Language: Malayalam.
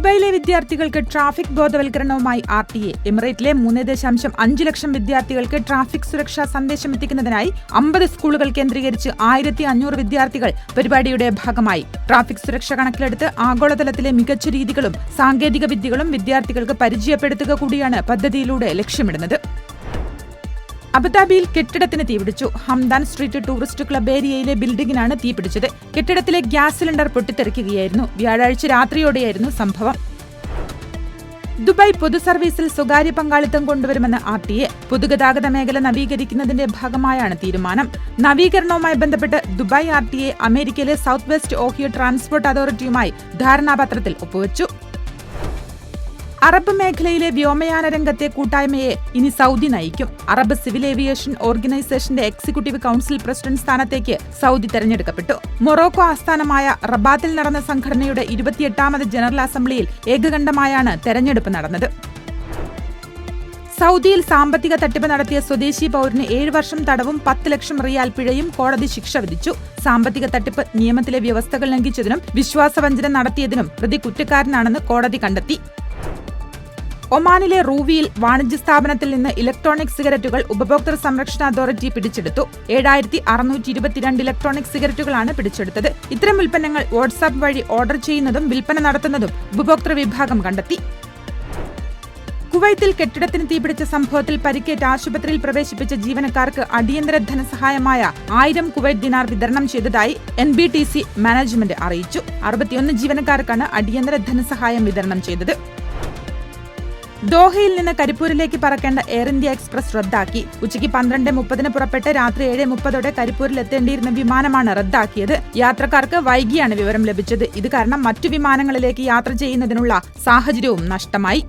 ദുബായിലെ വിദ്യാർത്ഥികൾക്ക് ട്രാഫിക് ബോധവൽക്കരണവുമായി ആർ ടി എ. എമിറേറ്റിലെ മൂന്ന് ദശാംശം അഞ്ച് ലക്ഷം വിദ്യാർത്ഥികൾക്ക് ട്രാഫിക് സുരക്ഷാ സന്ദേശം എത്തിക്കുന്നതിനായി അമ്പത് സ്കൂളുകൾ കേന്ദ്രീകരിച്ച് ആയിരത്തി അഞ്ഞൂറ് വിദ്യാർത്ഥികൾ പരിപാടിയുടെ ഭാഗമായി. ട്രാഫിക് സുരക്ഷ കണക്കിലെടുത്ത് ആഗോളതലത്തിലെ മികച്ച രീതികളും സാങ്കേതിക വിദ്യകളും വിദ്യാർത്ഥികൾക്ക് പരിചയപ്പെടുത്തുക കൂടിയാണ് പദ്ധതിയിലൂടെ ലക്ഷ്യമിടുന്നത്. അബുദാബിയിൽ കെട്ടിടത്തിന് തീപിടിച്ചു. ഹംദാൻ സ്ട്രീറ്റ് ടൂറിസ്റ്റ് ക്ലബ് ഏരിയയിലെ ബിൽഡിംഗിനാണ് തീപിടിച്ചത്. കെട്ടിടത്തിലെ ഗ്യാസ് സിലിണ്ടർ പൊട്ടിത്തെറിക്കുകയായിരുന്നു. വ്യാഴാഴ്ച രാത്രിയോടെയായിരുന്നു സംഭവം. ദുബായ് പൊതു സർവീസിൽ സ്വകാര്യ പങ്കാളിത്തം കൊണ്ടുവരുമെന്ന് ആർ ടി എ. പൊതുഗതാഗത മേഖല നവീകരിക്കുന്നതിന്റെ ഭാഗമായാണ് തീരുമാനം. നവീകരണവുമായി ബന്ധപ്പെട്ട് ദുബായ് ആർ ടി എ അമേരിക്കയിലെ സൗത്ത് വെസ്റ്റ് ഓഹിയോ ട്രാൻസ്പോർട്ട് അതോറിറ്റിയുമായി ധാരണാപത്രത്തിൽ ഒപ്പുവച്ചു. അറബ് മേഖലയിലെ വ്യോമയാന രംഗത്തെ കൂട്ടായ്മയെ ഇനി സൗദി നയിക്കും. അറബ് സിവിൽ ഏവിയേഷൻ ഓർഗനൈസേഷന്റെ എക്സിക്യൂട്ടീവ് കൌൺസിൽ പ്രസിഡന്റ് സ്ഥാനത്തേക്ക് സൗദി തെരഞ്ഞെടുക്കപ്പെട്ടു. മൊറോക്കോ ആസ്ഥാനമായ റബാത്തിൽ നടന്ന സംഘടനയുടെ ഇരുപത്തിയെട്ടാമത് ജനറൽ അസംബ്ലിയിൽ ഏകകണ്ഠമായാണ് തെരഞ്ഞെടുപ്പ് നടന്നത്. സൗദിയിൽ സാമ്പത്തിക തട്ടിപ്പ് നടത്തിയ സ്വദേശി പൌരന് ഏഴ് വർഷം തടവും പത്ത് ലക്ഷം റിയാൽ പിഴയും കോടതി ശിക്ഷ വിധിച്ചു. സാമ്പത്തിക തട്ടിപ്പ് നിയമത്തിലെ വ്യവസ്ഥകൾ ലംഘിച്ചതിനും വിശ്വാസവഞ്ചന നടത്തിയതിനും പ്രതി കുറ്റക്കാരനാണെന്ന് കോടതി കണ്ടെത്തി. ഒമാനിലെ റൂവിയിൽ വാണിജ്യ സ്ഥാപനത്തിൽ നിന്ന് ഇലക്ട്രോണിക് സിഗരറ്റുകൾ ഉപഭോക്തൃ സംരക്ഷണ അതോറിറ്റി പിടിച്ചെടുത്തു. ഏഴായിരത്തി അറുന്നൂറ്റി ഇരുപത്തിരണ്ട് ഇലക്ട്രോണിക് സിഗരറ്റുകളാണ് പിടിച്ചെടുത്തത്. ഇത്തരം ഉൽപ്പന്നങ്ങൾ വാട്സാപ്പ് വഴി ഓർഡർ ചെയ്യുന്നതും വിൽപ്പന നടത്തുന്നതും ഉപഭോക്തൃ വിഭാഗം കണ്ടെത്തി. കുവൈത്തിൽ കെട്ടിടത്തിന് തീപിടിച്ച സംഭവത്തിൽ പരിക്കേറ്റ് ആശുപത്രിയിൽ പ്രവേശിപ്പിച്ച ജീവനക്കാർക്ക് അടിയന്തര ധനസഹായമായ ആയിരം കുവൈറ്റ് ദിനാർ വിതരണം ചെയ്തതായി N B T C management അറിയിച്ചു. അറുപത്തിയൊന്ന് ജീവനക്കാർക്കാണ് അടിയന്തര ധനസഹായം വിതരണം ചെയ്തത്. ദോഹയിൽ നിന്ന് കരിപ്പൂരിലേക്ക് പറക്കേണ്ട എയർ ഇന്ത്യ എക്സ്പ്രസ് റദ്ദാക്കി. ഉച്ചയ്ക്ക് പന്ത്രണ്ട് മുപ്പതിന് പുറപ്പെട്ട് രാത്രി ഏഴ് മുപ്പതോടെ കരിപ്പൂരിൽ എത്തേണ്ടിയിരുന്ന വിമാനമാണ് റദ്ദാക്കിയത്. യാത്രക്കാർക്ക് വൈകിയാണ് വിവരം ലഭിച്ചത്. ഇത് കാരണം മറ്റു വിമാനങ്ങളിലേക്ക് യാത്ര ചെയ്യുന്നതിനുള്ള സാഹചര്യവും നഷ്ടമായി.